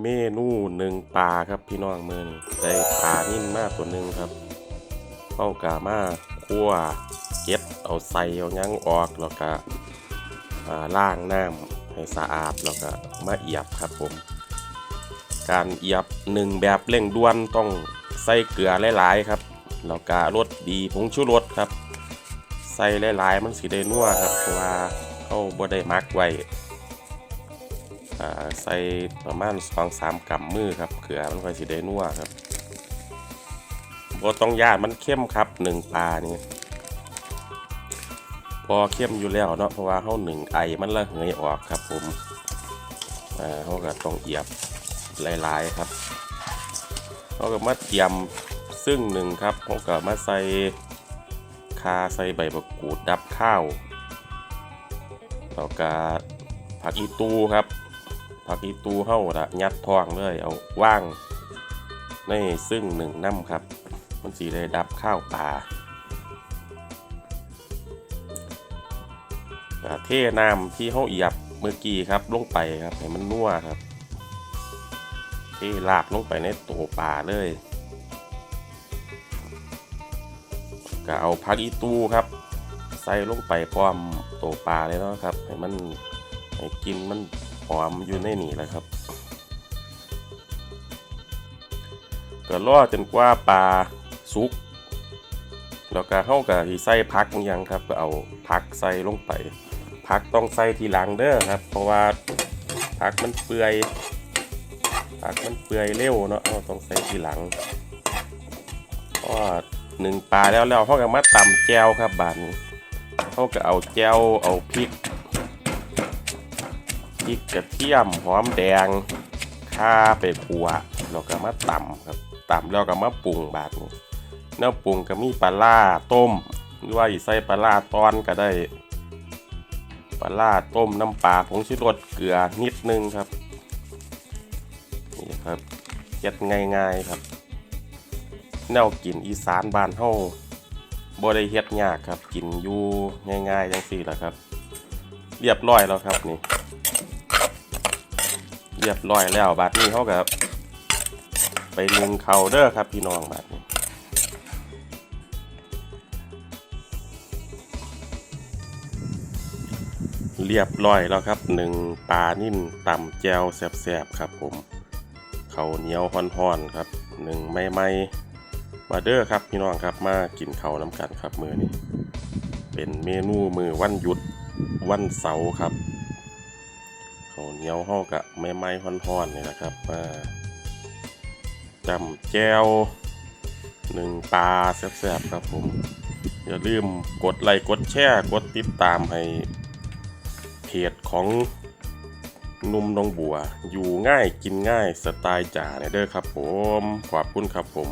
เมนูหนึ่งปลาครับพี่น้องมือนี่ได้ปลานิ่มมากตัวหนึ่งครับเข้ากามาคั่วเก็บเอาใส่เอายังออกแล้วก็อ่างน้ำให้สะอาดแล้วก็มาเอียบครับผม การเอียบหนึ่งแบบเร่งด่วนต้องใส่เกลือหลายๆครับแล้วก็รสดีผงชูรสครับ ใส่หลายๆมันสิได้นัวครับเพราะว่าเขาบ่ได้มักไว้ ใส่ประมาณสองสามกำมือครับเกลือมันค่อยสิได้นัวครับบ่ต้องย่านมันเข้มครับหนึ่งปลานี่พอเข้มอยู่แล้วเนาะเพราะว่าเขาหนึ่งไอมันละเหยออกครับผมอ่าเขาก็ต้องเอียบหลายๆครับเขาก็มาเตรียมซึ่งหนึ่งครับเขาก็มาใส่คาใส่ใบมะกรูดดับข้าวแล้วก็ผักอีตูครับ ผักอีตูเฮาละยัดท้องเลยเอาว่างในซึ่งหนึ่งน้ำครับ มันสีได้ดับข้าวปลาเทน้ำที่เฮาเอียบเมื่อกี้ครับลงไปครับให้มันนัวครับเทลาดลงไปในตัวปลาเลยก็เอาผักอีตูครับ ใส่ลงไปพร้อมตัวปลาเลยเนาะครับให้มันให้กินมัน อมอยู่ในนี่แหละครับก็รอจนกว่าปลาสุกแล้วก็เข้ากับที่ใส่พักอหยังครับ ก็เอาพักใส่ลงไป พักต้องใส่ทีหลังเด้อครับ เพราะว่าพักมันเปื่อยพักมันเปื่อยเร็วเนาะเราต้องใส่ทีหลังเพราะว่าหนึ่งปลาแล้วแล้วเขาก็มาตำแจวครับบานนี้เขาก็เอาแจวเอาพริก ริกกระเทียมหอมแดงข่าไปขัวแล้วก็มาตำครับตำแล้วก็มาปรุงบาดนี้เนื้อปรุงก็มีปลาล่าต้ม หรือว่าสิใส่ปลาล่าตอนก็ได้ปลาล่าต้มน้ำปลาผงชูรสเกลือนิดนึงครับนี่ครับเฮ็ดง่ายๆครับ แนวกินอีสานบ้านเฮาบ่ได้เฮ็ดยากครับ กินอยู่ง่ายๆจังซี่แหละครับ เรียบร้อยแล้วครับนี่ เรียบร้อยแล้วบาดนี้เขากับไปนึ่งเขาเด้อครับพี่น้องบาดนี้เรียบร้อยแล้วครับหนึ่งปลานิ่นต่ำแจวแสบๆครับผมเขาเหนียวห่อนๆครับหนึ่งไม่ไม่มาเด้อครับพี่น้องครับมากินเขาน้ำกันครับมือนี้เป็นเมนูมือวันหยุดวันเสาร์ครับ ขาเหนียวห่อกะไม้ไม้ห่อนๆนี่แหละครับจำแจวหนึ่งปลาแซ่บๆครับผม อย่าลืมกดไลค์กดแชร์กดติดตามให้เพจของนุ่มนองบัว อยู่ง่ายกินง่ายสไตล์จ่าเนเด้อครับผม ขอบคุณครับผม